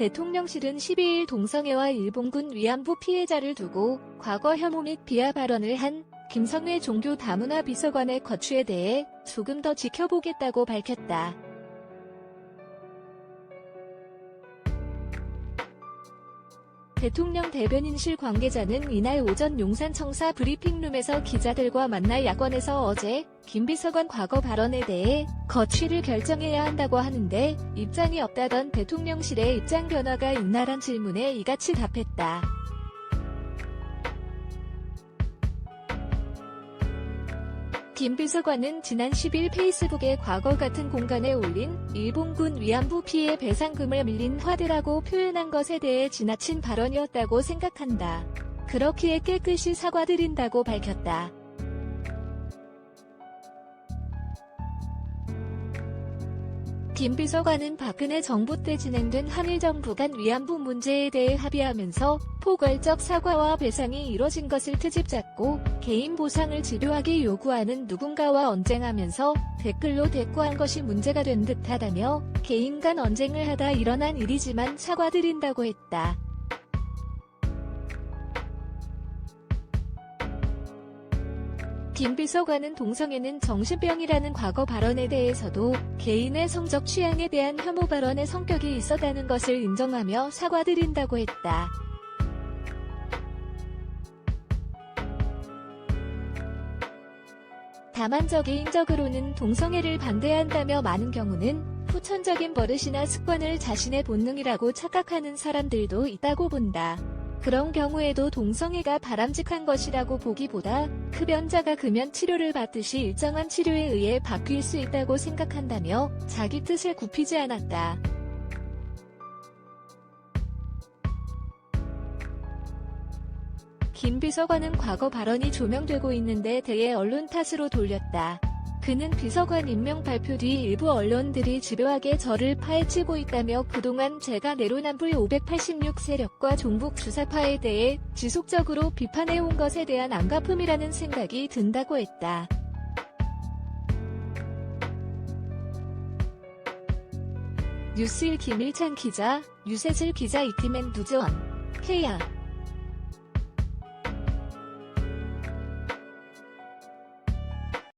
대통령실은 12일 동성애와 일본군 위안부 피해자를 두고 과거 혐오 및 비하 발언을 한 김성회 종교 다문화 비서관의 거취에 대해 조금 더 지켜보겠다고 밝혔다. 대통령 대변인실 관계자는 이날 오전 용산청사 브리핑룸에서 기자들과 만나 야권에서 어제 김 비서관 과거 발언에 대해 거취를 결정해야 한다고 하는데 입장이 없다던 대통령실의 입장 변화가 있나란 질문에 이같이 답했다. 김 비서관은 지난 10일 페이스북에 과거 같은 공간에 올린 일본군 위안부 피해 배상금을 밀린 화대라고 표현한 것에 대해 지나친 발언이었다고 생각한다. 그렇기에 깨끗이 사과드린다고 밝혔다. 김 비서관은 박근혜 정부 때 진행된 한일 정부 간 위안부 문제에 대해 합의하면서 포괄적 사과와 배상이 이뤄진 것을 트집 잡고 개인 보상을 집요하게 요구하는 누군가와 언쟁하면서 댓글로 대꾸한 것이 문제가 된 듯하다며 개인 간 언쟁을 하다 일어난 일이지만 사과드린다고 했다. 김 비서관은 동성애는 정신병이라는 과거 발언에 대해서도 개인의 성적 취향에 대한 혐오 발언의 성격이 있었다는 것을 인정하며 사과드린다고 했다. 다만 저 개인적으로는 동성애를 반대한다며 많은 경우는 후천적인 버릇이나 습관을 자신의 본능이라고 착각하는 사람들도 있다고 본다. 그런 경우에도 동성애가 바람직한 것이라고 보기보다 흡연자가 금연 치료를 받듯이 일정한 치료에 의해 바뀔 수 있다고 생각한다며 자기 뜻을 굽히지 않았다. 김 비서관은 과거 발언이 조명되고 있는데 대해 언론 탓으로 돌렸다. 그는 비서관 임명 발표 뒤 일부 언론들이 집요하게 저를 파헤치고 있다며 그동안 제가 내로남불 586 세력과 종북 주사파에 대해 지속적으로 비판해온 것에 대한 안가품이라는 생각이 든다고 했다. 뉴스일 김일찬 기자, 유세슬 기자 이팀엔 누즈원, 케야